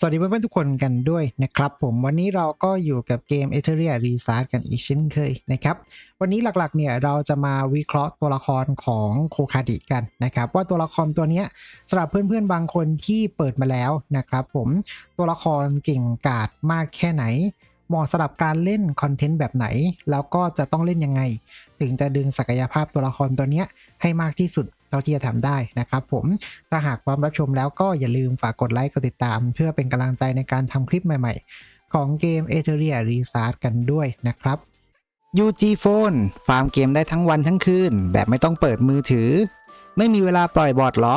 สวัสดีเพื่อนๆทุกคนกันด้วยนะครับผมวันนี้เราก็อยู่กับเกม e t h e r i a Restart กันอีกเช่นเคยนะครับวันนี้หลักๆเนี่ยเราจะมาวิเคราะห์ตัวละครของโคคาดิกันนะครับว่าตัวละครตัวนี้สำหรับเพื่อนๆบางคนที่เปิดมาแล้วนะครับผมตัวละครเก่งกาจมากแค่ไหนเหมาะสำหรับการเล่นคอนเทนต์แบบไหน แล้วก็จะต้องเล่นยังไง ถึงจะดึงศักยภาพตัวละครตัวนี้ให้มากที่สุด ท่าที่จะทำได้นะครับผมถ้าหากพร้อมรับชมแล้วก็อย่าลืมฝากกดไลค์กดติดตาม เพื่อเป็นกำลังใจในการทำคลิปใหม่ๆ ของเกม e t h e r i a Restart กันด้วยนะครับ UG Phone ฟาร์มเกมได้ทั้งวันทั้งคืน แบบไม่ต้องเปิดมือถือ ไม่มีเวลาปล่อยบอดหรอ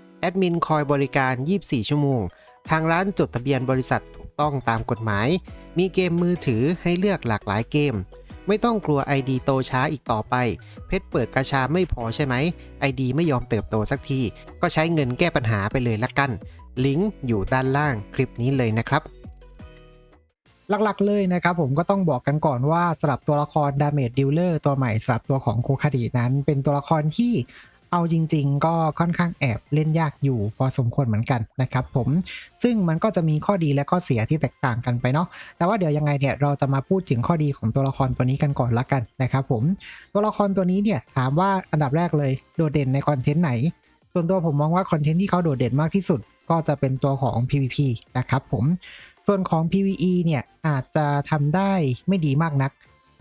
แอดมินคอยบริการ 24 ชั่วโมง ทางร้านจดทะเบียนบริษัทถูกต้องตามกฎหมาย มีเกมมือถือให้เลือกหลากหลายเกม ไม่ต้องกลัว ID โตช้าอีกต่อไป เพชรเปิดกระชาไม่พอใช่ไหม ID ไม่ยอมเติบโตสักที ก็ใช้เงินแก้ปัญหาไปเลยละกัน ลิงก์อยู่ด้านล่างคลิปนี้เลยนะครับหลักๆเลยนะครับผมก็ต้องบอกกันก่อนว่าสำหรับตัวละคร Damage Dealer ตัวใหม่สำหรับตัวของโคคาดินั้น เป็นตัวละครที่ เอาจริง ๆ ก็ค่อนข้างแอบเล่นยากอยู่พอสมควรเหมือนกันนะครับผม ซึ่งมันก็จะมีข้อดีและข้อเสียที่แตกต่างกันไปเนาะ แต่ว่าเดี๋ยวยังไงเนี่ยเราจะมาพูดถึงข้อดีของตัวละครตัวนี้กันก่อนละกันนะครับผม ตัวละครตัวนี้เนี่ยถามว่าอันดับแรกเลยโดดเด่นในคอนเทนต์ไหน ส่วนตัวผมมองว่าคอนเทนต์ที่เขาโดดเด่นมากที่สุด ก็จะเป็นตัวของ PVP นะครับผม ส่วนของ PVE เนี่ยอาจจะทำได้ไม่ดีมากนัก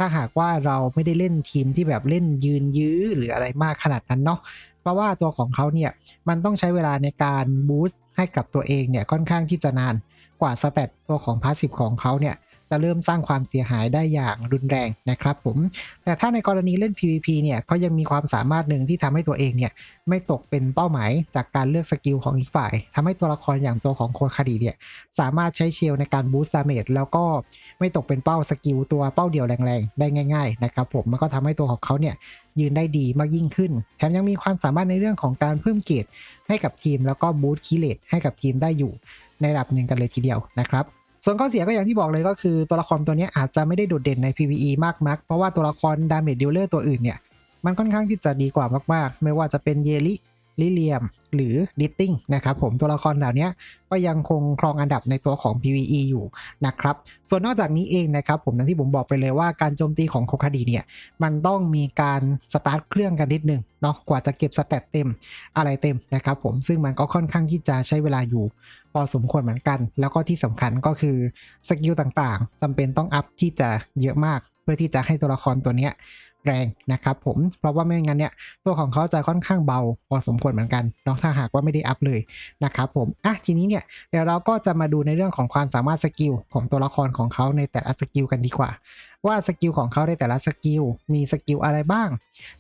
ถ้าหากว่าเราไม่ได้เล่นทีมที่แบบเล่นยืนยื้อหรืออะไรมากขนาดนั้นเนาะเพราะว่าตัวของเขาเนี่ยมันต้องใช้เวลาในการบูสต์ให้กับตัวเองเนี่ยค่อนข้างที่จะนานกว่าสเตตตัวของพาสซีฟของเขาเนี่ย จะเริ่มสร้างความเสียหายได้อย่างรุนแรงนะครับผม แต่ถ้าในกรณีเล่น PVP เนี่ยก็ยังมีความสามารถหนึ่งที่ทำให้ตัวเองเนี่ยไม่ตกเป็นเป้าหมายจากการเลือกสกิลของอีกฝ่ายทำให้ตัวละครอย่างตัวของโคคาดีเนี่ยสามารถใช้เชลในการบูสต์ดาเมจแล้วก็ไม่ตกเป็นเป้าสกิลตัวเป้าเดียวแรงๆ ได้ง่ายๆนะครับผมมันก็ทำให้ตัวของเขาเนี่ยยืนได้ดีมากยิ่งขึ้น แถมยังมีความสามารถในเรื่องของการเพิ่มเกรดให้กับทีม แล้วก็บูสต์คีเลตให้กับทีมได้อยู่ในระดับหนึ่งกันเลยทีเดียวนะครับ ส่วนข้อเสียก็อย่างที่บอกเลยก็คือตัวละครตัวนี้อาจจะไม่ได้โดดเด่นใน PVE มากนัก เพราะว่าตัวละครดาเมจดิลเลอร์ตัวอื่นเนี่ย มันค่อนข้างที่จะดีกว่ามากๆ ไม่ว่าจะเป็นเยลิลิเลียม หรือดิตติ้งนะครับผมตัวละครเหล่านี้ก็ยังคงครองอันดับในตัวของ PVE อยู่นะครับ ส่วนนอกจากนี้เองนะครับผมนั้นที่ผมบอกไปเลยว่าการโจมตีของโคคาดีเนี่ย มันต้องมีการสตาร์ทเครื่องกันนิดนึงเนาะกว่าจะเก็บสเตตเต็มอะไรเต็มนะครับผมซึ่งมันก็ค่อนข้างที่จะใช้เวลาอยู่ พอสมควรเหมือนกัน แล้วก็ที่สำคัญก็คือสกิลต่างๆจำเป็นต้องอัพที่จะเยอะมาก เพื่อที่จะให้ตัวละครตัวเนี้ย แรงนะครับผมเพราะว่าไม่งั้นเนี่ยตัวของเขาจะค่อนข้างเบาพอสมควรเหมือนกันนาะถ้าหากว่าไม่ได้อัพเลยนะครับผมอะทีนี้เนี่ยเดี๋ยวเราก็จะมาดูในเรื่องของความสามารถสกิลของตัวละครของเขาในแต่ละสกิลกันดีกว่า ว่าสกิลของเขาในแต่ละสกิลมีสกิลอะไรบ้าง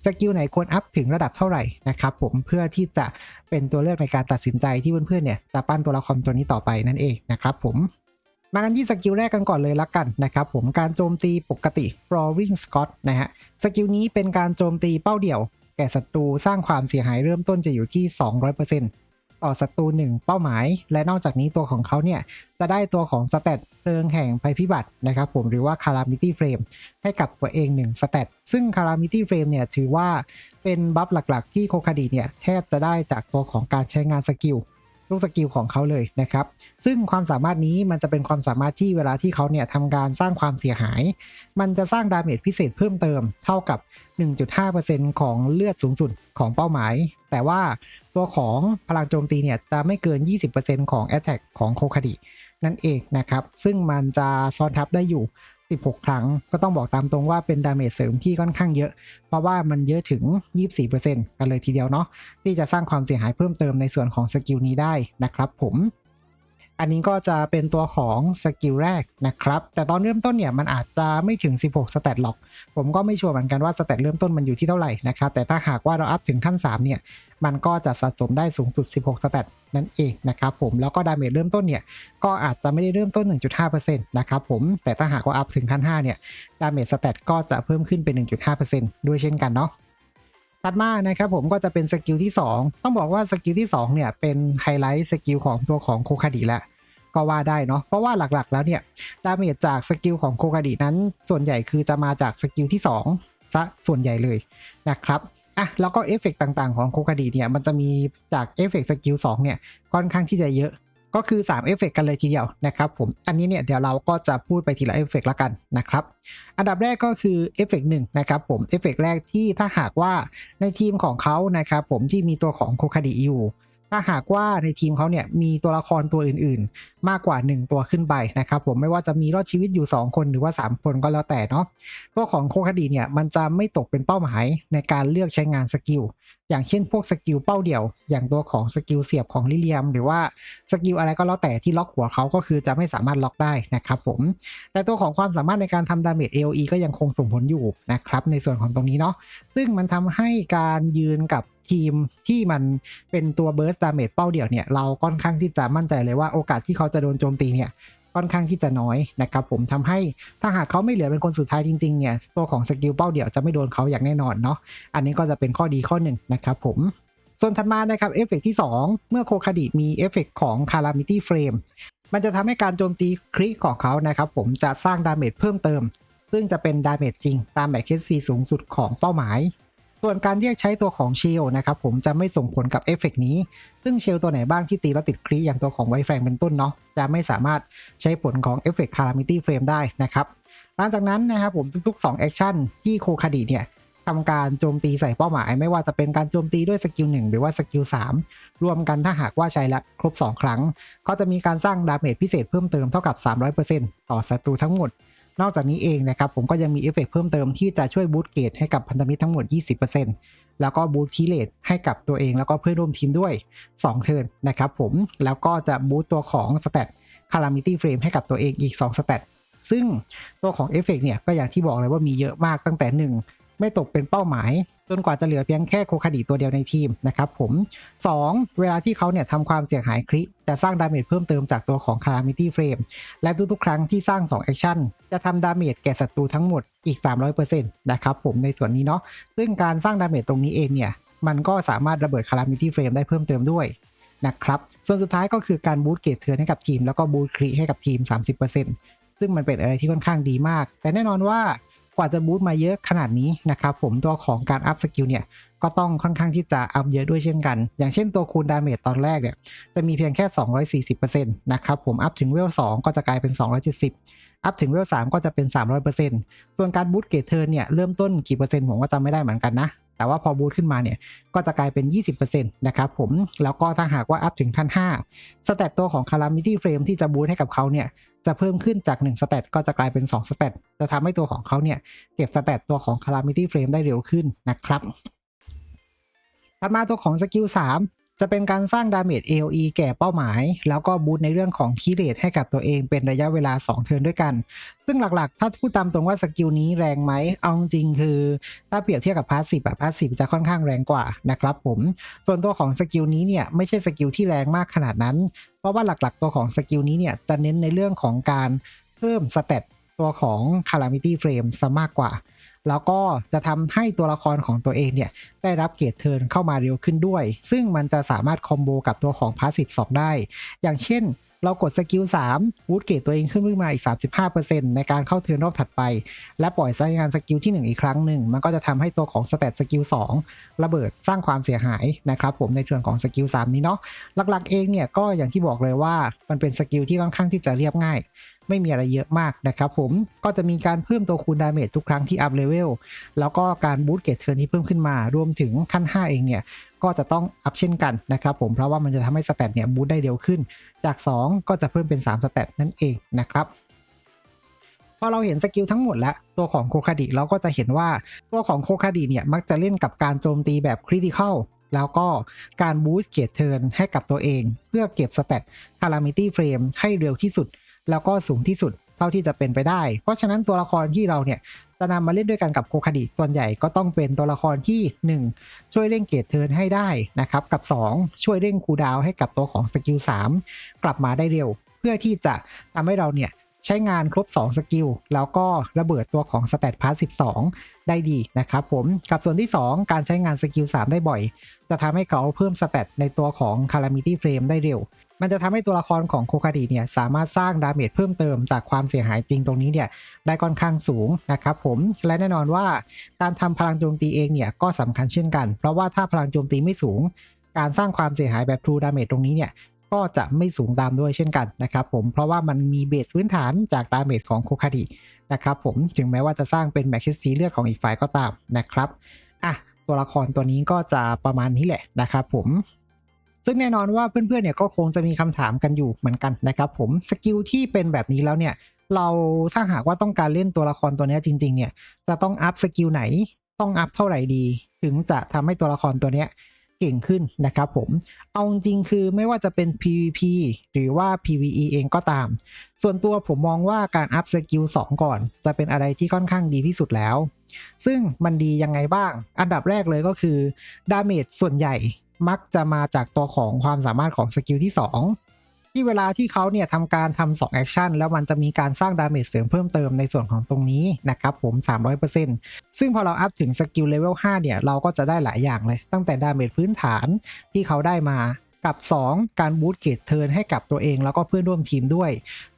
สกิลไหนควรอัพถึงระดับเท่าไหร่นะครับผมเพื่อที่จะเป็นตัวเลือกในการตัดสินใจที่เพื่อนๆเนี่ยจะปั้นตัวละครตัวนี้ต่อไปนั่นเองนะครับผม มากันที่สกิลแรกกันก่อนเลยละกันนะครับผมการโจมตีปกติ Roaring Scott นะฮะสกิลนี้เป็นการโจมตีเป้าเดี่ยว แก่ศัตรูสร้างความเสียหายเริ่มต้นจะอยู่ที่ 200%ต่อศัตรู1เป้าหมาย และนอกจากนี้ตัวของเขาเนี่ย จะได้ตัวของสเตตเพลิงแห่งภัยพิบัตินะครับผมหรือว่า Calamity Frame ให้กับตัวเอง1สเตตซึ่ง Calamity Frame เนี่ย ถือว่าเป็นบัฟหลักๆ ที่โคคาดีเนี่ย แทบจะได้จากตัวของการใช้งานสกิล ลูกสกิลของเขาเลยนะครับ ซึ่งความสามารถนี้มันจะเป็นความสามารถที่เวลาที่เขาเนี่ยทำการสร้างความเสียหาย มันจะสร้างดาเมจพิเศษเพิ่มเติมเท่ากับ 1.5%ของเลือดสูงสุดของเป้าหมาย แต่ว่าตัวของพลังโจมตีเนี่ยจะไม่เกิน 20%ของ Attack ของโคคาดินั่นเองนะครับ ซึ่งมันจะซ้อนทับได้อยู่ 16 ครั้ง ก็ต้องบอกตามตรงว่าเป็นดาเมจเสริมที่ค่อนข้างเยอะ เพราะว่ามันเยอะถึง 24%กันเลยทีเดียวเนาะที่จะสร้างความเสียหายเพิ่มเติมในส่วนของสกิลนี้ได้นะครับผม อันนี้ก็จะเป็นตัวของสกิลแรกนะครับ แต่ตอนเริ่มต้นเนี่ยมันอาจจะไม่ถึง 16สเตตหรอก ผมก็ไม่ชัวร์เหมือนกันว่าสเตตเริ่มต้นมันอยู่ที่เท่าไหร่นะครับ แต่ถ้าหากว่าเราอัพถึงขั้น 3 เนี่ย มันก็จะสะสมได้สูงสุด 16สเตตนั่นเองนะครับผม แล้วก็ดาเมจเริ่มต้นเนี่ย ก็อาจจะไม่ได้เริ่มต้น 1.5%นะครับผม แต่ถ้าหากว่าอัพถึงขั้น 5 เนี่ย ดาเมจสเตตก็จะเพิ่มขึ้นเป็น 1.5%ด้วยเช่นกันเนาะ ถัดมานะครับผมก็จะเป็นสกิลที่ 2 ต้องบอกว่าสกิลที่2เนี่ยเป็นไฮไลท์สกิลของตัวของโคคาดิแล้วก็ว่าได้เนาะเพราะว่าหลักๆแล้วเนี่ยดาเมจจากสกิลของโคคาดินั้น ส่วนใหญ่คือจะมาจากสกิลที่2ซะส่วนใหญ่เลยนะครับอะแล้วก็เอฟเฟกต์ต่างๆของโคคาดิเนี่ยมันจะมีจากเอฟเฟกต์สกิล2เนี่ยค่อนข้างที่จะเยอะ ก็คือ 3 เอฟเฟกต์กันเลยทีเดียวนะครับผม อันนี้เนี่ยเดี๋ยวเราก็จะพูดไปทีละเอฟเฟกต์ละกันนะครับ อันดับแรกก็คือเอฟเฟกต์หนึ่งนะครับผม เอฟเฟกต์แรกที่ถ้าหากว่าในทีมของเขานะครับผมที่มีตัวของโคคาดีอยู่ ถ้าหากว่าในทีมเขาเนี่ยมีตัวละครตัวอื่นๆ มากกว่า 1 ตัวขึ้นไปนะครับผมไม่ว่าจะมีรอดชีวิตอยู่ 2 คนหรือว่า 3 คนก็แล้วแต่เนาะตัวของโคคดีเนี่ยมันจะไม่ตกเป็นเป้าหมายในการเลือกใช้งานสกิลอย่างเช่นพวกสกิลเป้าเดี่ยว อย่างตัวของสกิลเสียบของลิเลียม หรือว่าสกิลอะไรก็แล้วแต่ที่ล็อกหัวเขาก็คือจะไม่สามารถล็อกได้นะครับผมแต่ตัวของความสามารถในการทำดาเมจ AOE ก็ยังคงส่งผลอยู่นะครับในส่วนของตรงนี้เนาะซึ่งมันทำให้การยืนกับ ทีมที่มันเป็นตัวเบิร์สดาเมจเป้าเดี่ยวเนี่ยเราค่อนข้างที่จะมั่นใจเลยว่าโอกาสที่เขาจะโดนโจมตีเนี่ยค่อนข้างที่จะน้อยนะครับผมทำให้ถ้าหากเขาไม่เหลือเป็นคนสุดท้ายจริงๆเนี่ยตัวของสกิลเป้าเดี่ยวจะไม่โดนเขาอย่างแน่นอนเนาะอันนี้ก็จะเป็นข้อดีข้อหนึ่งนะครับผมส่วนถัดมานะครับเอฟเฟกที่ 2 เมื่อโคคาดิมีเอฟเฟกของ Calamity Frame มันจะทำให้การโจมตีคริกของเขานะครับผมจะสร้างดาเมจเพิ่มเติม ซึ่งจะเป็นดาเมจจริงตามแบ c คสฟีสูงสุดของเป้าหมาย ส่วนการเรียกใช้ตัวของเชลนะครับผมจะไม่ส่งผลกับเอฟเฟกนี้ ซึ่งเชลตัวไหนบ้างที่ตีแล้วติดคลีอย่างตัวของไวแฟงเป็นต้นเนาะจะไม่สามารถใช้ผลของเอฟเฟกคารามิตี้เฟรมได้นะครับหลังจากนั้นนะครับผมทุกๆ2แอคชั่นที่โคคาดิเนี่ยทำการโจมตีใส่เป้าหมาย ไม่ว่าจะเป็นการโจมตีด้วยสกิล1หรือว่าสกิล3รวมกันถ้าหากว่าใช้แล้วครบ 2 ครั้ง ก็จะมีการสร้างดาเมจพิเศษเพิ่มเติมเท่ากับ 300%ต่อศัตรูทั้งหมด นอกจากนี้เองนะครับผมก็ยังมีเอฟเฟกเพิ่มเติมที่จะช่วยบูตเกตให้กับพันธมิตรทั้งหมด 20%แล้วก็บูตคีเลตให้กับตัวเองแล้วก็เพื่อนร่วมทีมด้วย 2 เทิร์นนะครับผมแล้วก็จะบูตตัวของสเตตคารามิตี้เฟรมให้กับตัวเองอีก 2 สเตตซึ่งตัวของเอฟเฟกเนี่ยก็อย่างที่บอกเลยว่ามีเยอะมากตั้งแต่ 1 ไม่ตกเป็นเป้าหมาย จนกว่าจะเหลือเพียงแค่โคคาดิตัวเดียวในทีมนะครับผม 2. เวลาที่เขาเนี่ยทำความเสียหายคริจะสร้างดาเมจเพิ่มเติมจากตัวของ Calamity Frame และทุกๆครั้งที่สร้าง 2 แอคชั่น จะทำดาเมจแก่ศัตรูทั้งหมดอีก 300%นะครับผมในส่วนนี้เนาะซึ่งการสร้างดาเมจตรงนี้เองเนี่ยมันก็สามารถระเบิด Calamity Frame ได้เพิ่มเติมด้วยนะครับส่วนสุดท้ายก็คือการบูตเกตเทิร์นให้กับทีม แล้วก็บูตคริให้กับทีม 30%ซึ่งมันเป็นอะไรที่ค่อนข้างดีมาก แต่แน่นอนว่า กว่าจะบูตมาเยอะขนาดนี้นะครับผมตัวของการอัพสกิลเนี่ยก็ต้องค่อนข้างที่จะอัพเยอะด้วยเช่นกัน อย่างเช่นตัวคูณดาเมจตอนแรกเนี่ยจะมีเพียงแค่ 240%นะครับผมอัพถึงเวล2ก็จะกลายเป็น 270 อัพถึงเวล3ก็จะเป็น 300%ส่วนการบูตเกตเทิร์นเนี่ยเริ่มต้นกี่เปอร์เซ็นต์ผมก็จำไม่ได้เหมือนกันนะ แต่ว่าพอบูตขึ้นมาเนี่ยก็จะกลายเป็น 20%นะครับผม แล้วก็ถ้าหากว่าอัพถึงขั้น5สเตตตัวของ Calamity Frame ที่จะบูตให้กับเขาเนี่ยจะเพิ่มขึ้นจาก1สเตตก็จะกลายเป็น2สเตตจะทำให้ตัวของเขาเนี่ยเก็บสเตตตัวของ Calamity Frame ได้เร็วขึ้นนะครับถัดมาตัวของสกิล3 จะเป็นการสร้างดาเมจ AOE แก่เป้าหมาย แล้วก็บูตในเรื่องของคีเรตให้กับตัวเองเป็นระยะเวลา 2 เทิร์นด้วยกัน ซึ่งหลักๆ ถ้าพูดตามตรงว่าสกิลนี้แรงไหม เอาจริงคือ ถ้าเปรียบเทียบกับพาสซีฟแบบพาสซีฟจะค่อนข้างแรงกว่านะครับผม ส่วนตัวของสกิลนี้เนี่ยไม่ใช่สกิลที่แรงมากขนาดนั้น เพราะว่าหลักๆ ตัวของสกิลนี้เนี่ยจะเน้นในเรื่องของการเพิ่มสเตตตัวของ Calamity Frame ซะมากกว่า แล้วก็จะทำให้ตัวละครของตัวเองเนี่ยได้รับเกรดเทิร์นเข้ามาเร็วขึ้นด้วย ซึ่งมันจะสามารถคอมโบกับตัวของพาสซีฟ2ได้ อย่างเช่นเรากดสกิล3วูดเกรดตัวเองขึ้นมาอีก 35%ในการเข้าเทิร์นรอบถัดไป และปล่อยใช้งานสกิลที่ 1 อีกครั้งหนึ่ง มันก็จะทำให้ตัวของสเตตสกิล2ระเบิดสร้างความเสียหายนะครับผมในส่วนของสกิล3นี้เนาะหลักๆเองเนี่ยก็อย่างที่บอกเลยว่ามันเป็นสกิลที่ค่อนข้างที่จะเรียบง่าย ไม่มีอะไรเยอะมากนะครับผมก็จะมีการเพิ่มตัวคูณดาเมจทุกครั้งที่อัพเลเวลแล้วก็การบูสต์เกรดเทิร์นที่เพิ่มขึ้นมารวมถึงขั้น 5 เองเนี่ยก็จะต้องอัพเช่นกันนะครับผมเพราะว่ามันจะทำให้สเตตเนี่ยบูสต์ได้เร็วขึ้น จาก 2 ก็จะเพิ่มเป็น 3สเตตนั่นเองนะครับพอเราเห็นสกิลทั้งหมดแล้ว ตัวของโคคาดิเราก็จะเห็นว่าตัวของโคคาดิเนี่ยมักจะเล่นกับการโจมตีแบบคริติคอลแล้วก็การบูสต์เกียรเทิร์นให้กับตัวเอง เพื่อเก็บสเตตคารามิตี้เฟรมให้เร็วที่สุด แล้วก็สูงที่สุดเท่าที่จะเป็นไปได้ เพราะฉะนั้นตัวละครที่เราเนี่ยจะนำมาเล่นด้วยกันกับโคคาดิส่วนใหญ่ก็ต้องเป็นตัวละครที่ 1 ช่วยเร่งเกตเทิร์นให้ได้นะครับ กับ 2 ช่วยเร่งคูดาวให้กับตัวของสกิล3กลับมาได้เร็ว เพื่อที่จะทำให้เราเนี่ยใช้งานครบ 2 สกิล แล้วก็ระเบิดตัวของสเตตพาร์ท12 ได้ดีนะครับผม กับส่วนที่ 2 การใช้งานสกิล3ได้บ่อย จะทำให้เขาเพิ่มสเตตในตัวของ Calamity Frame ได้เร็ว มันจะทำให้ตัวละครของโคคาดีเนี่ยสามารถสร้างดาเมจเพิ่มเติมจากความเสียหายจริงตรงนี้เนี่ยได้ค่อนข้างสูงนะครับผมและแน่นอนว่าการทำพลังโจมตีเองเนี่ยก็สำคัญเช่นกัน เพราะว่าถ้าพลังโจมตีไม่สูง การสร้างความเสียหายแบบ True Damage ตรงนี้เนี่ยก็จะไม่สูงตามด้วยเช่นกันนะครับผมเพราะว่ามันมีเบสพื้นฐานจากดาเมจของโคคาดินะครับผมถึงแม้ว่าจะสร้างเป็นแม็กซ์ซีเลือดของอีกฝ่ายก็ตามนะครับอะตัวละครตัวนี้ก็จะประมาณนี้แหละนะครับผม ซึ่งแน่นอนว่าเพื่อนๆเนี่ยก็คงจะมีคำถามกันอยู่เหมือนกันนะครับผมสกิลที่เป็นแบบนี้แล้วเนี่ยเราถ้าหากว่าต้องการเล่นตัวละครตัวนี้จริง ๆ เนี่ยจะต้องอัพสกิลไหนต้องอัพเท่าไหร่ดี ถึงจะทำให้ตัวละครตัวเนี้ยเก่งขึ้นนะครับผม เอาจริงคือไม่ว่าจะเป็น PVP หรือว่า PVE เองก็ตาม ส่วนตัวผมมองว่าการอัพสกิล2ก่อน จะเป็นอะไรที่ค่อนข้างดีที่สุดแล้ว ซึ่งมันดียังไงบ้าง อันดับแรกเลยก็คือดาเมจส่วนใหญ่ มักจะมาจากตัวของความสามารถของสกิลที่ 2 ที่เวลาที่เขาเนี่ยทำการทำ2แอคชั่นแล้วมันจะมีการสร้างดาเมจเสริมเพิ่มเติมในส่วนของตรงนี้นะครับผม 300%ซึ่งพอเราอัพถึงสกิลเลเวล5เนี่ยเราก็จะได้หลายอย่างเลย ตั้งแต่ดาเมจพื้นฐานที่เขาได้มา กับ 2 การบูตเกตเทิร์นให้กับตัวเองแล้วก็เพื่อนร่วมทีมด้วย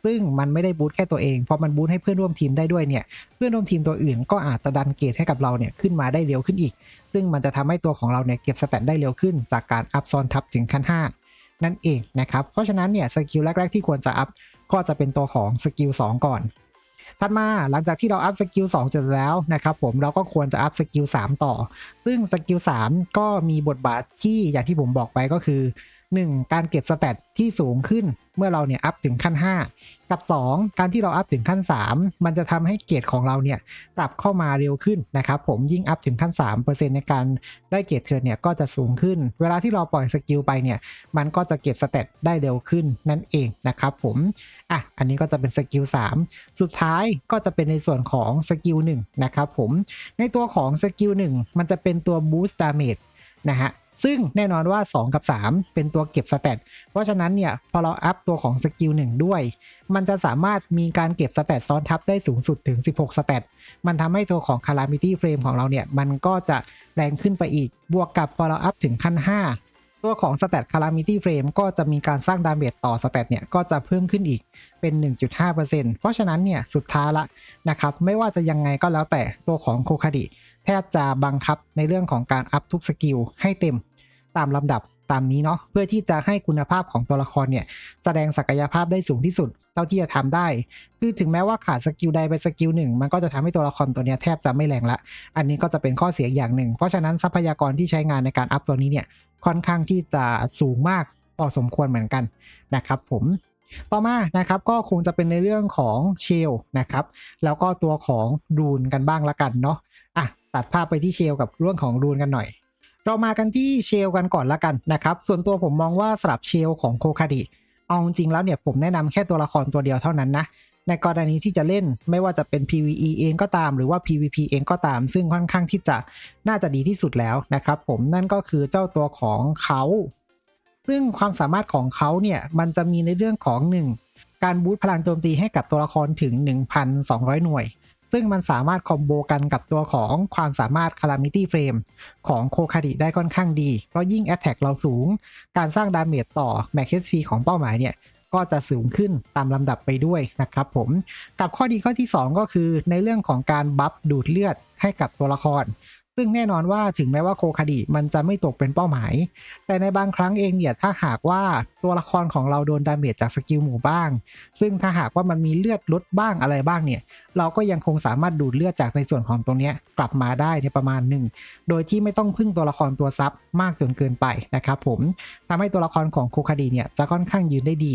ซึ่งมันไม่ได้บูตแค่ตัวเองพอมันบูตให้เพื่อนร่วมทีมได้ด้วยเนี่ยเพื่อนร่วมทีมตัวอื่นก็อาจจะดันเกตให้กับเราเนี่ยขึ้นมาได้เร็วขึ้นอีก ซึ่งมันจะทำให้ตัวของเราเนี่ยเก็บสแตทได้เร็วขึ้น จากการอัพซ้อนทับถึงขั้น 5 นั่นเองนะครับเพราะฉะนั้นเนี่ยสกิลแรก ๆ ที่ควรจะอัพก็จะเป็นตัวของสกิล2ก่อนถัดมาหลังจากที่เราอัพสกิล2เสร็จแล้วนะครับผมเราก็ควรจะอัพสกิล3ต่อ ซึ่งสกิล3ก็มีบทบาทที่อย่างที่ผมบอกไปก็คือ 1. การเก็บสแตทที่สูงขึ้นเมื่อเราเนี่ยอัพถึงขั้น 5 กับ 2 การที่เราอัพถึงขั้น 3 มันจะทำให้เกรดของเราเนี่ยปรับเข้ามาเร็วขึ้นนะครับผมยิ่งอัพถึงขั้น 3%ในการได้เกรดเทิร์นเนี่ยก็จะสูงขึ้น เวลาที่เราปล่อยสกิลไปเนี่ยมันก็จะเก็บสเตตได้เร็วขึ้นนั่นเองนะครับผมอะอันนี้ก็จะเป็นสกิล3สุดท้ายก็จะเป็นในส่วนของสกิล1นะครับผมในตัวของสกิล1มันจะเป็นตัว boost damage นะฮะ ซึ่งแน่นอนว่า 2 กับ 3 เป็นตัวเก็บสเตตเพราะฉะนั้นเนี่ยพอเราอัพตัวของสกิล1ด้วย มันจะสามารถมีการเก็บสเตตซ้อนทับได้สูงสุดถึง 16 สเตตมันทำให้ตัวของ Calamity Frame ของเราเนี่ย มันก็จะแรงขึ้นไปอีก บวกกับพอเราอัพถึงขั้น 5ตัวของสเตต Calamity Frame ก็จะมีการสร้างดาเมจต่อสเตตเนี่ย ก็จะเพิ่มขึ้นอีกเป็น 1.5%เพราะฉะนั้นเนี่ย สุดท้ายละนะครับ ไม่ว่าจะยังไงก็แล้วแต่ตัวของโคคาดิ แทบจะบังคับในเรื่องของการอัพทุกสกิลให้เต็ม ตามลำดับตามนี้เนาะเพื่อที่จะให้คุณภาพของตัวละครเนี่ยแสดงศักยภาพได้สูงที่สุดเท่าที่จะทำได้ คือถึงแม้ว่าขาดสกิลใดไปสกิลหนึ่งมันก็จะทำให้ตัวละครตัวเนี้ยแทบจะไม่แรงละ อันนี้ก็จะเป็นข้อเสียอย่างหนึ่ง เพราะฉะนั้นทรัพยากรที่ใช้งานในการอัพตัวนี้เนี่ยค่อนข้างที่จะสูงมากพอสมควรเหมือนกันนะครับผมต่อมานะครับก็คงจะเป็นในเรื่องของเชลนะครับแล้วก็ตัวของรูนกันบ้างละกันเนาะอะตัดภาพไปที่เชลกับเรื่องของรูนกันหน่อย เรามากันที่เชลกันก่อนละกันนะครับ ส่วนตัวผมมองว่าสำหรับเชลของโคคาดิเอาจริงๆแล้วเนี่ยผมแนะนำแค่ตัวละครตัวเดียวเท่านั้นนะในกรณีที่จะเล่นไม่ว่าจะเป็น PVE เองก็ตามหรือว่า PVP เองก็ตาม ซึ่งค่อนข้างที่จะน่าจะดีที่สุดแล้วนะครับ ผมนั่นก็คือเจ้าตัวของเขา ซึ่งความสามารถของเขาเนี่ยมันจะมีในเรื่องของ 1 การบูตพลังโจมตีให้กับตัวละครถึง 1,200 หน่วย ซึ่งมันสามารถคอมโบกันกับตัวของความสามารถ Calamity Frame ของโคคาดิได้ค่อนข้างดี เพราะยิ่ง Attack เราสูง การสร้างดาเมจต่อ Max HP ของเป้าหมายเนี่ยก็จะสูงขึ้นตามลำดับไปด้วยนะครับผม กับข้อดีข้อที่ 2 ก็คือในเรื่องของการบัฟดูดเลือดให้กับตัวละคร ซึ่งแน่นอนว่าถึงแม้ว่าโคคาดิมันจะไม่ตกเป็นเป้าหมาย แต่ในบางครั้งเองเนี่ยถ้าหากว่าตัวละครของเราโดนดาเมจจากสกิลหมู่บ้าง ซึ่งถ้าหากว่ามันมีเลือดลดบ้างอะไรบ้างเนี่ย เราก็ยังคงสามารถดูดเลือดจากในส่วนของตรงนี้กลับมาได้ในประมาณหนึ่ง โดยที่ไม่ต้องพึ่งตัวละครตัวซับมากจนเกินไปนะครับผมทำให้ตัวละครของโคคาดีเนี่ยจะค่อนข้างยืนได้ดี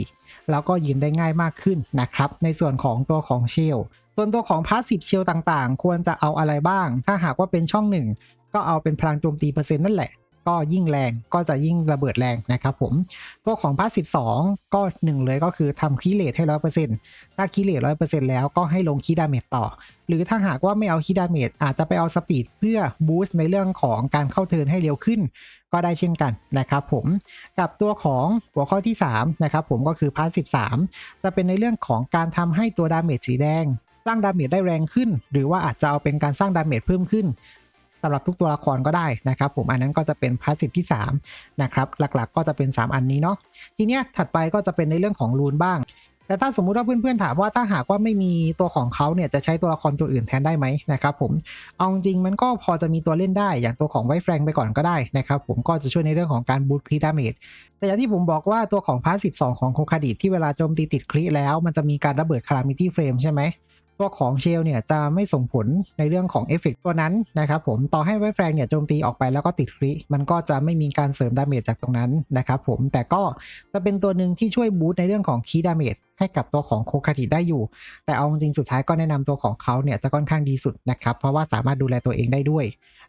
แล้วก็ยืนได้ง่ายมากขึ้นนะครับ ในส่วนของตัวของเชล ส่วนตัวของพาสซีฟเชลต่างๆ ควรจะเอาอะไรบ้าง ถ้าหากว่าเป็นช่องหนึ่งก็เอาเป็นพลังโจมตีเปอร์เซ็นต์นั่นแหละ ก็ยิ่งแรงก็จะยิ่งระเบิดแรงนะครับผม ตัวของพาสซีฟสองก็หนึ่งเลยก็คือทำคีเลทให้ร้อยเปอร์เซ็นต์ถ้าคีเลทร้อยเปอร์เซ็นต์แล้วก็ให้ลงคีดาเมจต่อ หรือถ้าหากว่าไม่เอาคีดาเมจอาจจะไปเอาสปีดเพื่อบูสต์ในเรื่องของการเข้าเทินให้เร็วขึ้นก็ได้เช่นกันนะครับผมกับตัวของหัวข้อที่3นะครับผมก็คือพาร์ท13 จะเป็นในเรื่องของการทำให้ตัวดาเมจสีแดง สร้างดาเมจได้แรงขึ้น หรือว่าอาจจะเอาเป็นการสร้างดาเมจเพิ่มขึ้นสำหรับทุกตัวละครก็ได้นะครับ ผมอันนั้นก็จะเป็นพาร์ทที่3นะครับหลักๆก็จะเป็น 3 อันนี้เนาะทีเนี้ยถัดไปก็จะเป็นในเรื่องของรูนบ้าง แต่ถ้าสมมุติว่าเพื่อนๆถามว่าถ้าหากว่าไม่มีตัวของเขาเนี่ยจะใช้ตัวละครตัวอื่นแทนได้ไหมนะครับผมเอาจริงมันก็พอจะมีตัวเล่นได้อย่างตัวของไวแฟรงไปก่อนก็ได้นะครับผมก็จะช่วยในเรื่องของการบูตครีดาเมจแต่อย่างที่ผมบอกว่าตัวของพาร์ท12ของโคคาดิที่เวลาโจมตีติดครีแล้ว มันจะมีการระเบิดคารามิตี้เฟรมใช่ไหม ตัวของเชลเนี่ยจะไม่ส่งผลในเรื่องของเอฟเฟกตัวนั้นนะครับผมต่อให้ไวแฟรงเนี่ยโจมตีออกไปแล้วก็ติดครีมันก็จะไม่มีการเสริมดาเมจจากตรงนั้นนะครับผมแต่ก็จะเป็นตัวหนึ่งที่ช่วยบูตในเรื่องของคีดาเมจให้กับตัวของโคคาดิได้อยู่ แต่เอาจริงสุดท้ายก็แนะนำตัวของเขาเนี่ยจะค่อนข้างดีสุดนะครับ เพราะว่าสามารถดูแลตัวเองได้ด้วย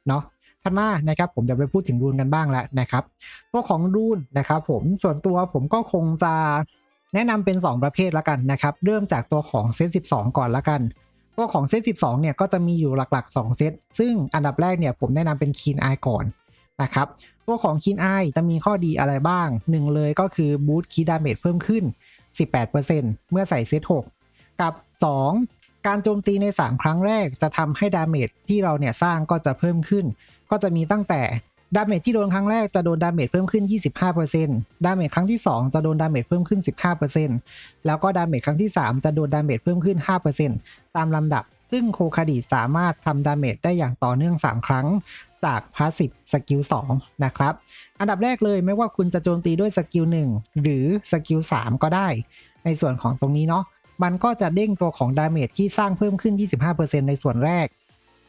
เนาะถัดมานะครับผมจะไปพูดถึงรูนกันบ้างแล้วนะครับ ตัวของรูนนะครับผมส่วนตัวผมก็คงจะ แนะนำเป็น 2 ประเภทละกันนะครับ เริ่มจากตัวของเซต12 ก่อนละกัน ตัวของเซต12 เนี่ยก็จะมีอยู่หลักๆ 2 เซต ซึ่งอันดับแรกเนี่ยผมแนะนำเป็นคีนไอก่อนนะครับ ตัวของคีนไอจะมีข้อดีอะไรบ้าง 1 เลยก็คือบูตคีดาเมจเพิ่มขึ้น 18%เมื่อใส่เซต6 กับ 2 การโจมตีใน 3 ครั้งแรกจะทำให้ดาเมจที่เราเนี่ยสร้างก็จะเพิ่มขึ้น ก็จะมีตั้งแต่ ดาเมจที่โดนครั้งแรกจะโดนดาเมจเพิ่มขึ้น 25%ดาเมจครั้งที่ 2 จะโดนดาเมจเพิ่มขึ้น 15%แล้วก็ดาเมจครั้งที่ 3 จะโดนดาเมจเพิ่มขึ้น 5%ตามลำดับ ซึ่งโคคาดิสามารถทำดาเมจได้อย่างต่อเนื่อง 3 ครั้งจากพาสซีฟสกิล2นะครับ อันดับแรกเลยไม่ว่าคุณจะโจมตีด้วยสกิล1หรือสกิล3ก็ได้ ในส่วนของตรงนี้เนาะมันก็จะเด้งตัวของดาเมจที่สร้างเพิ่มขึ้น 25%ในส่วนแรก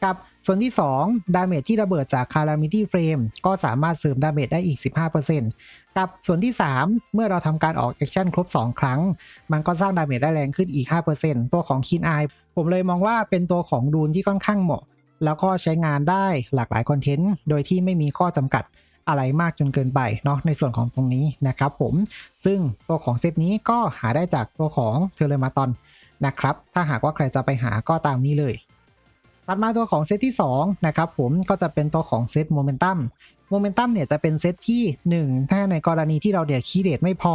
กับ ส่วนที่ 2 ดาเมจที่ระเบิดจาก Calamity Frame ก็สามารถเสริมดาเมจได้อีก 15%กับส่วนที่ 3 เมื่อเราทำการออกแอคชั่นครบ 2 ครั้ง มันก็สร้างดาเมจได้แรงขึ้นอีก 5%ตัวของคินไอผมเลยมองว่าเป็นตัวของดูนที่ค่อนข้างเหมาะ แล้วก็ใช้งานได้หลากหลายคอนเทนต์ โดยที่ไม่มีข้อจำกัดอะไรมากจนเกินไปเนาะในส่วนของตรงนี้นะครับผม ซึ่งตัวของเซตนี้ก็หาได้จากตัวของเทเลมาตอนนะครับ ถ้าหากว่าใครจะไปหาก็ตามนี้เลย ถัดมาตัวของเซตที่2นะครับผมก็จะเป็นตัวของเซตโมเมนตัมโมเมนตัมเนี่ยจะเป็นเซตที่ 1 ถ้าในกรณีที่เราเดี๋ยวคีเลตไม่พอ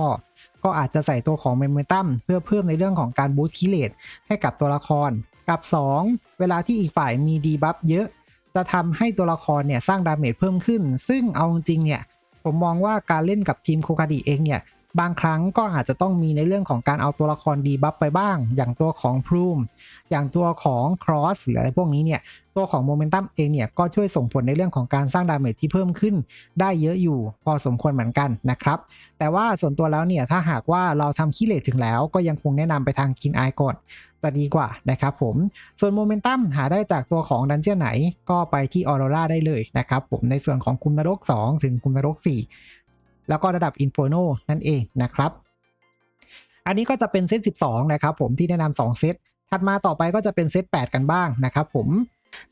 ก็อาจจะใส่ตัวของโมเมนตัมเพื่อเพิ่มในเรื่องของการบูสต์คีเลตให้กับตัวละคร กับ 2 เวลาที่อีกฝ่ายมีดีบัฟเยอะ จะทำให้ตัวละครเนี่ยสร้างดาเมจเพิ่มขึ้น ซึ่งเอาจริงเนี่ยผมมองว่าการเล่นกับทีมโคคาดิเองเนี่ย บางครั้งก็อาจจะต้องมีในเรื่องของการเอาตัวละครดีบัฟไปบ้าง อย่างตัวของพรูมอย่างตัวของครอสหรืออะไรพวกนี้เนี่ย ตัวของโมเมนตัมเองเนี่ย ก็ช่วยส่งผลในเรื่องของการสร้างดาเมจที่เพิ่มขึ้น ได้เยอะอยู่พอสมควรเหมือนกันนะครับ แต่ว่าส่วนตัวแล้วเนี่ย ถ้าหากว่าเราทำคิเลตถึงแล้ว ก็ยังคงแนะนำไปทางกินไอก่อนจะดีกว่านะครับผม ส่วนโมเมนตัมหาได้จากตัวของดันเจียนไหน ก็ไปที่ออโรราได้เลยนะครับผมในส่วนของคุมนรก 2 ถึงคุมนรก 4 แล้วก็ระดับอินโฟโนนั่นเองนะครับ อันนี้ก็จะเป็นเซต 12 นะครับผมที่แนะนำ2เซต ถัดมาต่อไปก็จะเป็นเซต 8 กันบ้างนะครับผม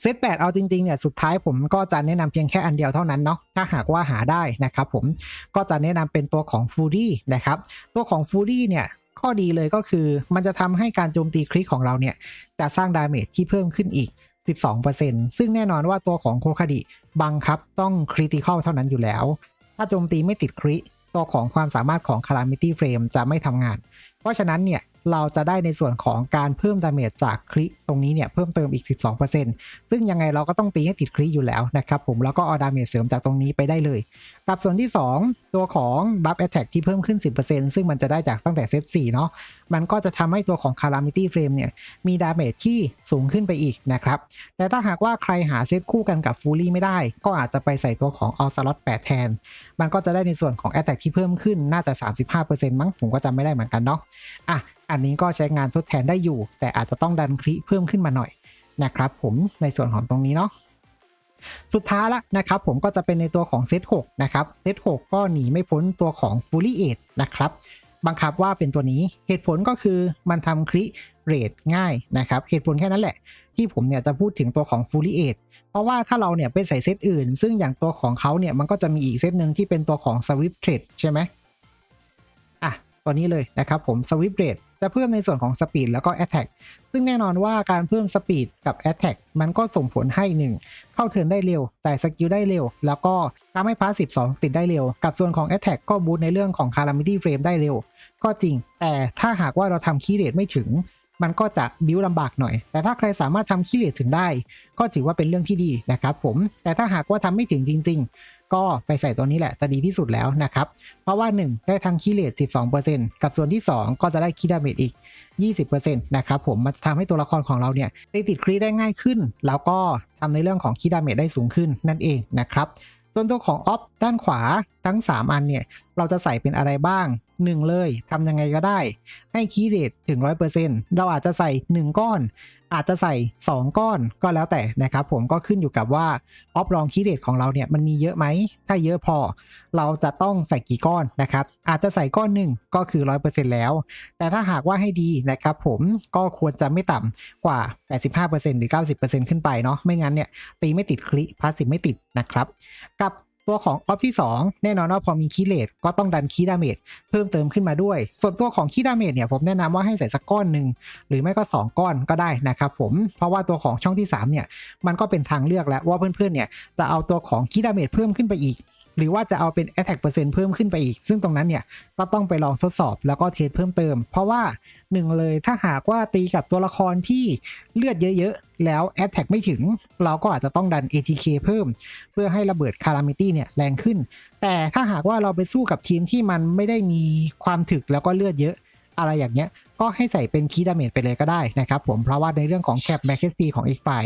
เซต8เอาจริงๆเนี่ยสุดท้ายผมก็จะแนะนำเพียงแค่อันเดียวเท่านั้นเนาะถ้าหากว่าหาได้นะครับผมก็จะแนะนำเป็นตัวของฟูรี่นะครับตัวของฟูรี่เนี่ยข้อดีเลยก็คือมันจะทำให้การโจมตีคลิกของเราเนี่ยจะสร้างดาเมจที่เพิ่มขึ้นอีก 12%ซึ่งแน่นอนว่าตัวของโคคาดิบังคับต้องคริติคอลเท่านั้นอยู่แล้ว ถ้าโจมตีไม่ติดคริตัวของความสามารถของ Calamity Frame จะไม่ทำงาน เพราะฉะนั้นเนี่ย เราจะได้ในส่วนของการเพิ่มดาเมจจากคริตรงนี้เนี่ยเพิ่มเติมอีก 12%ซึ่งยังไงเราก็ต้องตีให้ติดคริอยู่แล้วนะครับผมแล้วก็เอาดาเมจเสริมจากตรงนี้ไปได้เลย กับส่วนที่ 2 ตัวของ Buff Attack ที่เพิ่มขึ้น 10%ซึ่งมันจะได้จากตั้งแต่เซต4เนาะมันก็จะทำให้ตัวของ Calamity Frame เนี่ยมีดาเมจที่สูงขึ้นไปอีกนะครับแต่ถ้าหากว่าใครหาเซตคู่กันกับฟูลี่ไม่ได้ ก็อาจจะไปใส่ตัวของเอสลอต8แทน มันก็จะได้ในส่วนของ Attack ที่เพิ่มขึ้นน่าจะ 35%มั้งผมก็จำไม่ได้เหมือนกันเนาะอะอันนี้ก็ใช้งานทดแทนได้อยู่ แต่อาจจะต้องดันคลิเพิ่มขึ้นมาหน่อยนะครับผมในส่วนของตรงนี้เนาะสุดท้ายละนะครับผมก็จะเป็นในตัวของเซต6นะครับเซต6ก็หนีไม่พ้นตัวของ Fully 8นะครับบังคับว่าเป็นตัวนี้เหตุผลก็คือมันทำคริเรทง่ายนะครับ เหตุผลแค่นั้นแหละ ที่ผมเนี่ยจะพูดถึงตัวของ Fully 8เพราะว่าถ้าเราเนี่ยไปใส่เซตอื่น ซึ่งอย่างตัวของเขาเนี่ยมันก็จะมีอีกเซตหนึ่งที่เป็นตัวของ Swift Trade ใช่ไหมอะตัวนี้เลยนะครับผม Swift Rate จะเพิ่มในส่วนของ Speed แล้วก็ Attack ซึ่งแน่นอนว่าการเพิ่ม Speed กับ Attack มันก็ส่งผลให้ 1 เข้าเทิร์นได้เร็ว แต่สกิลได้เร็ว แล้วก็ทำให้พาสสิบ2ติดได้เร็ว กับส่วนของ Attack ก็บูตในเรื่องของ Calamity Frame ได้เร็ว ก็จริง แต่ถ้าหากว่าเราทำคีย์เรทไม่ถึง มันก็จะบิวลำบากหน่อย แต่ถ้าใครสามารถทำคีย์เรทถึงได้ ก็ถือว่าเป็นเรื่องที่ดีนะครับผม แต่ถ้าหากว่าทำไม่ถึงจริง ๆ ก็ไปใส่ตัวนี้แหละจะดีที่สุดแล้วนะครับ เพราะว่า 1 ได้ทั้งคีย์เรท12%กับส่วนที่ 2 ก็จะได้คีย์ดาเมจอีก 20%นะครับผมมันจะทำให้ตัวละครของเราเนี่ยได้ติดครีได้ง่ายขึ้น แล้วก็ทำในเรื่องของคีย์ดาเมจได้สูงขึ้นนั่นเองนะครับส่วนตัวของออฟด้านขวาทั้ง 3 อันเนี่ยเราจะใส่เป็นอะไรบ้าง 1 เลยทำยังไงก็ได้ ให้คีย์เรทถึง 100%เราอาจจะใส่ 1 ก้อน อาจจะใส่ 2 ก้อนก็แล้วแต่นะครับผมก็ขึ้นอยู่กับว่าออฟรองคีเรทของเราเนี่ยมันมีเยอะไหม ถ้าเยอะพอ เราจะต้องใส่กี่ก้อนนะครับอาจจะใส่ก้อนหนึ่งก็คือ 100%แล้ว แต่ถ้าหากว่าให้ดีนะครับผมก็ควรจะไม่ต่ำกว่า 85%หรือ 90%ขึ้นไปเนาะไม่งั้นเนี่ยตีไม่ติดคลิพาสซีฟไม่ติดนะครับกับ ตัวของออฟที่ 2 แน่นอนว่าพอมีคีย์เลดก็ต้องดันคีย์ดาเมจเพิ่มเติมขึ้นมาด้วย ส่วนตัวของคีย์ดาเมจเนี่ยผมแนะนำว่าให้ใส่สักก้อนหนึ่งหรือไม่ก็ 2 ก้อนก็ได้นะครับผมเพราะว่าตัวของช่องที่3เนี่ยมันก็เป็นทางเลือกแล้วว่าเพื่อนๆเนี่ยจะเอาตัวของคีย์ดาเมจเพิ่มขึ้นไปอีก หรือว่าจะเอาเป็น attack เปอร์เซ็นต์เพิ่มขึ้นไปอีก ซึ่งตรงนั้นเนี่ยก็ต้องไปลองทดสอบแล้วก็เทสเพิ่มเติม เพราะว่าหนึ่งเลยถ้าหากว่าตีกับตัวละครที่เลือดเยอะๆ แล้ว attack ไม่ถึง เราก็อาจจะต้องดัน ATK เพิ่ม เพื่อให้ระเบิด calamity เนี่ยแรงขึ้น แต่ถ้าหากว่าเราไปสู้กับทีมที่มันไม่ได้มีความถึกแล้วก็เลือดเยอะอะไรอย่างเงี้ยก็ให้ใส่เป็นคีย์ดาเมจไปเลยก็ได้นะครับผม เพราะว่าในเรื่องของแคปแบ็กเ p ของ x อ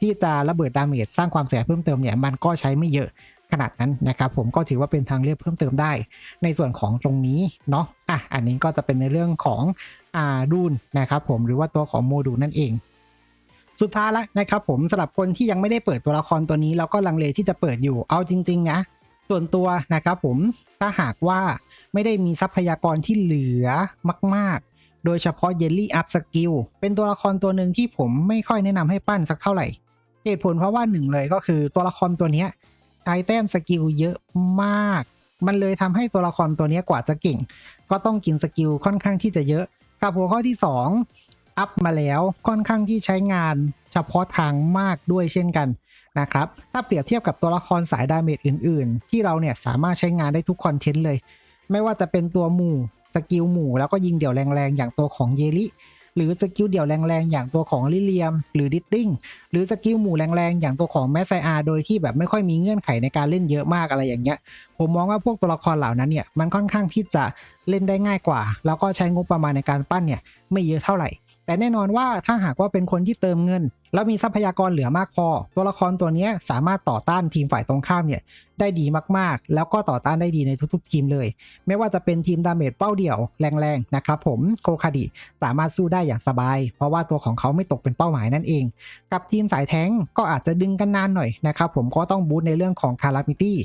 ที่จะระเบิดดาเมจสร้างความเสียเพิ่มเติมเนี่ย มันก็ใช้ไม่เยอะ ขนาดนั้นนะครับผมก็ถือว่าเป็นทางเลือกเพิ่มเติมได้ ในส่วนของตรงนี้เนาะอะอันนี้ก็จะเป็นในเรื่องของอ่าดูนนะครับผมหรือว่าตัวของโมดูลนั่นเองสุดท้ายแล้วนะครับผมสำหรับคนที่ยังไม่ได้เปิดตัวละครตัวนี้แล้วก็ลังเลที่จะเปิดอยู่เอาจริง ๆ นะ ส่วนตัวนะครับผมถ้าหากว่าไม่ได้มีทรัพยากรที่เหลือมาก ๆ โดยเฉพาะเยลลี่อัพสกิลเป็นตัวละครตัวหนึ่งที่ผมไม่ค่อยแนะนำให้ปั้นสักเท่าไหร่ เหตุผลเพราะว่าหนึ่งเลยก็คือตัวละครตัวเนี้ย ใช้แต้มสกิลเยอะมาก มันเลยทำให้ตัวละครตัวนี้กว่าจะเก่ง ก็ต้องกินสกิลค่อนข้างที่จะเยอะ กับหัวข้อที่ 2 อัพมาแล้วค่อนข้างที่ใช้งานเฉพาะทางมากด้วยเช่นกันนะครับ ถ้าเปรียบเทียบกับตัวละครสายดาเมจอื่น ๆ ที่เราเนี่ยสามารถใช้งานได้ทุกคอนเทนต์เลย ไม่ว่าจะเป็นตัวหมู่สกิลหมู่แล้วก็ยิงเดี่ยวแรงๆ อย่างตัวของเยลิ หรือสกิลเดี่ยวแรงๆ อย่างตัวของลิเลียม หรือดิตติ้งหรือสกิลหมู่แรงๆ อย่างตัวของแมสไซอาโดยที่แบบไม่ค่อยมีเงื่อนไขในการเล่นเยอะมากอะไรอย่างเงี้ยผมมองว่าพวกตัวละครเหล่านั้นเนี่ยมันค่อนข้างที่จะเล่นได้ง่ายกว่า แล้วก็ใช้งบประมาณในการปั้นเนี่ยไม่เยอะเท่าไหร่ แต่แน่นอนว่าถ้าหากว่าเป็นคนที่เติมเงินแล้วมีทรัพยากรเหลือมากพอ ตัวละครตัวนี้สามารถต่อต้านทีมฝ่ายตรงข้ามเนี่ยได้ดีมากๆ แล้วก็ต่อต้านได้ดีในทุกๆทีมเลย ไม่ว่าจะเป็นทีมดาเมจเป้าเดี่ยวแรงๆนะครับผมโคคาดิสามารถสู้ได้อย่างสบาย เพราะว่าตัวของเขาไม่ตกเป็นเป้าหมายนั่นเอง กับทีมสายแท้งก็อาจจะดึงกันนานหน่อยนะครับผมก็ต้องบูตในเรื่องของคารามิตี้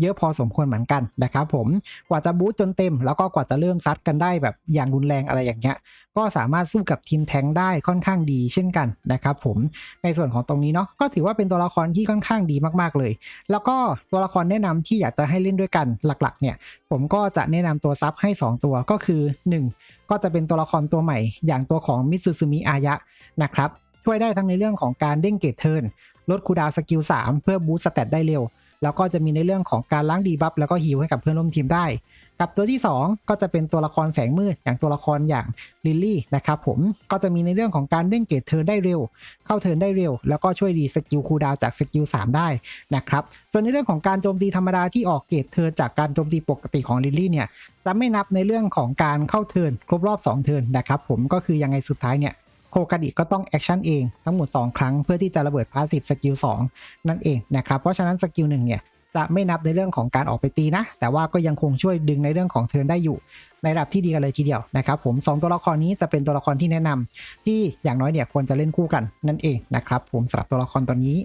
เยอะพอสมควรเหมือนกันนะครับผมกว่าจะบูตจนเต็ม แล้วก็กว่าจะเริ่มซัดกันได้แบบอย่างรุนแรงอะไรอย่างเงี้ยก็สามารถสู้กับทีมแทงได้ค่อนข้างดีเช่นกันนะครับผมในส่วนของตรงนี้เนาะก็ถือว่าเป็นตัวละครที่ค่อนข้างดีมากๆเลย แล้วก็ตัวละครแนะนำที่อยากจะให้เล่นด้วยกันหลักๆ เนี่ย ผมก็จะแนะนำตัวซับให้ 2 ตัวก็คือ 1 ก็จะเป็นตัวละครตัวใหม่ อย่างตัวของมิซูซูมิอายะนะครับช่วยได้ทั้งในเรื่องของการเด้งเกตเทิร์นลดคูดาวสกิล3เพื่อบูสต์สเตตได้เร็ว แล้วก็จะมีในเรื่องของการล้างดีบัฟแล้วก็ฮีลให้กับเพื่อนร่วมทีมได้ กับตัวที่ 2 ก็จะเป็นตัวละครแสงมืดอย่างตัวละครอย่างลิลลี่นะครับผมก็จะมีในเรื่องของการเด้งเกตเทิร์นได้เร็ว เข้าเทิร์นได้เร็ว แล้วก็ช่วยดีสกิลคูดาวจากสกิล3ได้นะครับส่วนในเรื่องของการโจมตีธรรมดาที่ออกเกตเทิร์นจากการโจมตีปกติของลิลลี่เนี่ยจะไม่นับในเรื่องของการเข้าเทิร์นครบรอบ 2 เทิร์นนะครับผมก็คือยังไงสุดท้ายเนี่ยโคกาดิก็ต้องแอคชั่นเองทั้งหมด 2 ครั้งเพื่อที่จะระเบิดพาสซีฟสกิล2นั่นเองนะครับเพราะฉะนั้นสกิลหนึ่งเนี่ย จะไม่นับในเรื่องของการออกไปตีนะ แต่ว่าก็ยังคงช่วยดึงในเรื่องของเทิร์นได้อยู่ ในระดับที่ดีกันเลยทีเดียวนะครับผมสองตัวละครนี้จะเป็นตัวละครที่แนะนำที่อย่างน้อยเนี่ยควรจะเล่นคู่กันนั่นเองนะครับผมสำหรับตัวละครตัวนี้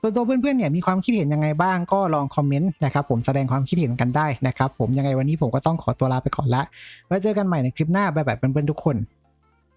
ส่วนตัวเพื่อนๆเนี่ยมีความคิดเห็นยังไงบ้างก็ลองคอมเมนต์นะครับผมแสดงความคิดเห็นกันได้นะครับผมยังไงวันนี้ผมก็ต้องขอตัวลาไปก่อนละไว้เจอกันใหม่ในคลิปหน้าบ๊ายบายเพื่อนๆทุกคน